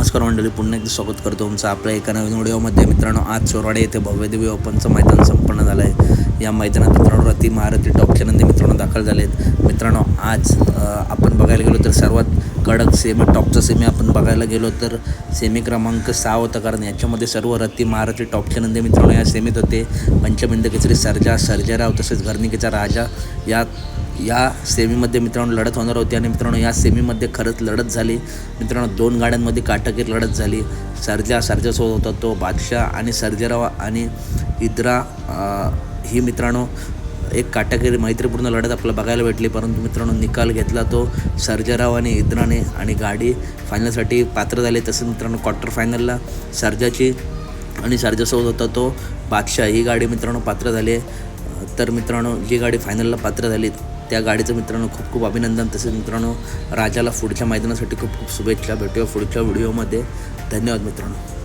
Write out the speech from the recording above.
नमस्कार मंडळी पुन्हा एकदा स्वागत करतो तुमचं आपल्या एका नवीन व्हिडिओमध्ये. मित्रांनो आज चोरवाडे येथे भव्यदेवी ओपनचं मैदान संपन्न या मैदानात मित्रांनो रती महारथी टॉपच्या नंदी मित्रांनो दाखल झाले आहेत मित्रांनो आज आपण बघायला गेलो तर सर्वात कडक सेमी टॉपचा सेमी आपण बघायला गेलो तर सेमी क्रमांक सहा होता कारण याच्यामध्ये सर्व रती महारथी टॉपचे नंदी मित्रांनो या सेमीत होते. पंचमिंद केसरी सर्जा सर्जेराव तसेच घरनिकेचा राजा या या सेमीमध्ये मित्रांनो लढत होणार होती आणि मित्रांनो या सेमीमध्ये खरंच लढत झाली. मित्रांनो दोन गाड्यांमध्ये काटकीर लढत झाली. सर्जा सर्जासोबत होता तो बादशाह आणि सर्जेराव आणि इद्रा ही मित्रांनो एक काटाकीर मैत्रीपूर्ण लढत आपल्याला बघायला भेटली. परंतु मित्रांनो निकाल घेतला तो सर्जेराव आणि इद्राने आणि गाडी फायनलसाठी पात्र झाले. तसंच मित्रांनो क्वार्टर फायनलला सर्जाची आणि सर्जासोबत होता तो बादशाह. ही गाडी मित्रांनो पात्र झाली. आहे तर मित्रांनो जी गाडी फायनलला पात्र झाली त्या गाडीचं मित्रांनो खूप खूप अभिनंदन. तसेच मित्रांनो राजाला पुढच्या मैदानासाठी खूप खूप शुभेच्छा. भेटूया पुढच्या व्हिडिओमध्ये धन्यवाद मित्रांनो.